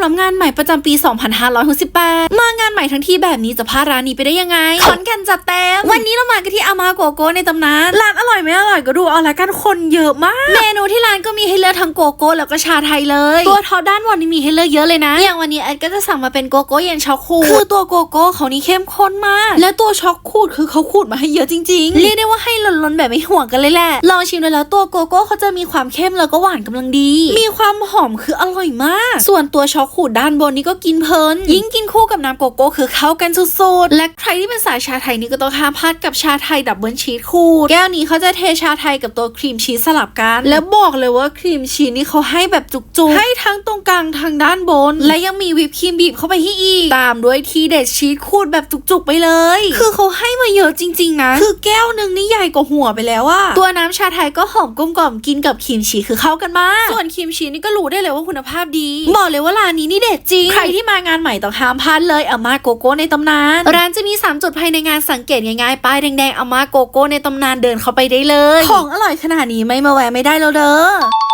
ำหรับงานใหม่ประจำปี 2568 มางานใหม่ทั้งที่แบบนี้จะพลาดร้านนี้ไปได้ยังไงขอนแก่นจัดเต็ม วันนี้เรามากันที่อามาโกโก้ในตำนาน ร้านอร่อยไม่อร่อยก็ดูเอาละกันคนเยอะมาก เมนูที่ร้านก็มีให้เลือกทั้งโกโก้แล้วก็ชาไทยเลย ตัวท็อปด้านบนนี่มีให้เลือกเยอะเลยนะ อย่างวันนี้แอดก็จะสั่งมาเป็นโกโก้เย็นช็อกคูดคือตัวโกโก้เขานี่เข้มข้นมาก และตัวช็อกคูดคือเขาขูดมาให้เยอะจริงๆ เรียกได้ว่าให้ล้นๆแบบไม่ห่วงกันเลยแหละ ลองชิมดูแล้วตัวโกโก้เขาจะมีความเข้มแล้วก็หวานกำลังดี มีความหอมคืออร่อยมาก ส่วนตัวช็อกขูดด้านบนนี่ก็กินเพลิน ยิ่งกินคู่กับน้ำโกโก้คือเข้ากันสุดๆ และใครที่เป็นสายชาไทยนี่ก็ต้องห้ามพลาดกับชาไทยดับเบิลชีสขูดแก้วนี้เขาจะเทชาไทยกับตัวครีมชีสสลับกัน แล้วบอกเลยว่าครีมชีสนี่เขาให้แบบจุกๆ ให้ทั้งตรงกลางทางด้านบน และยังมีวิปครีมบีบเข้าไปให้อีก ตามด้วยทีเด็ดชีสขูดแบบจุกๆไปเลย คือเขาให้มาเยอะจริง ๆนะ คือแก้วหนึ่งนี่ใหญ่กว่าหัวไปแล้วอะตัวน้ำชาไทยก็หอมกลมกล่อมกินกับครีมชีสคือเข้ากันมาก ส่วนครีมชีสนี่ก็รู้ได้เลยว่าคุณภาพดี บอกเลยว่าร้านนี้นี่เด็ดจริง ใครที่มางานใหม่ต้องห้ามพลาดเลยอาม่าโกโก้ในตำนาน ร้านจะมี 3 จุดภายในงานสังเกตง่ายๆ ป้ายแดงๆอาม่าโกโก้ในตำนานเดินเข้าไปได้เลย ของอร่อยขนาดนี้ไม่มาแวะไม่ได้แล้วเด้อ